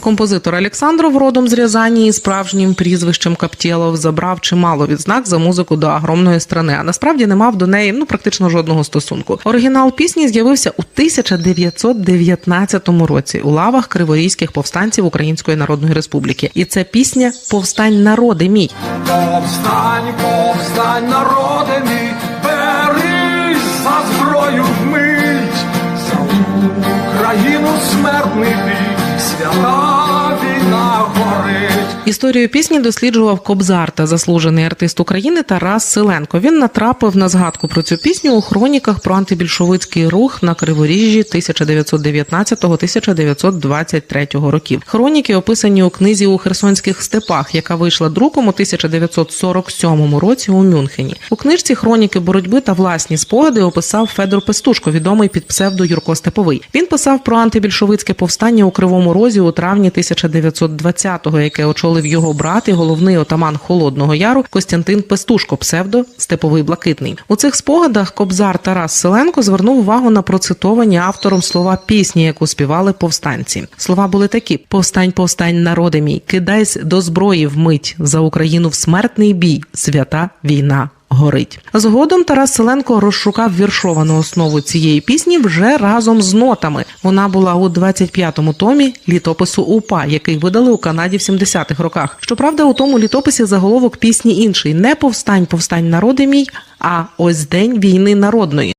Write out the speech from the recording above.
Композитор Олександров родом з Рязані із справжнім прізвищем Каптєлов забрав чимало відзнак за музику до огромної страни, а насправді не мав до неї ну практично жодного стосунку. Оригінал пісні з'явився у 1919 році у лавах криворізьких повстанців Української Народної Республіки, і це пісня Повстань народи мій. Повстань, повстань, народи мій, берись за зброю вмить, за Україну смертний бій, свята війна. Історію пісні досліджував Кобзар та заслужений артист України Тарас Селенко. Він натрапив на згадку про цю пісню у хроніках про антибільшовицький рух на Криворіжжі 1919-1923 років. Хроніки описані у книзі у Херсонських степах, яка вийшла друком у 1947 році у Мюнхені. У книжці хроніки боротьби та власні спогади описав Федор Пестушко, відомий під псевдо Юрко Степовий. Він писав про антибільшовицьке повстання у Кривому Розі у травні 1920-го, яке очолив його брат і головний отаман Холодного Яру Костянтин Пестушко, псевдо Степовий Блакитний. У цих спогадах Кобзар Тарас Селенко звернув увагу на процитовані автором слова пісні, яку співали повстанці. Слова були такі: Повстань, повстань, народи мій, кидайсь до зброї вмить за Україну в смертний бій, свята війна. Горить згодом Тарас Селенко розшукав віршовану основу цієї пісні вже разом з нотами. Вона була у 25-му томі літопису УПА, який видали у Канаді в 70-х роках. Щоправда, у тому літописі заголовок пісні інший: не повстань, повстань, народи мій, а ось день війни народної.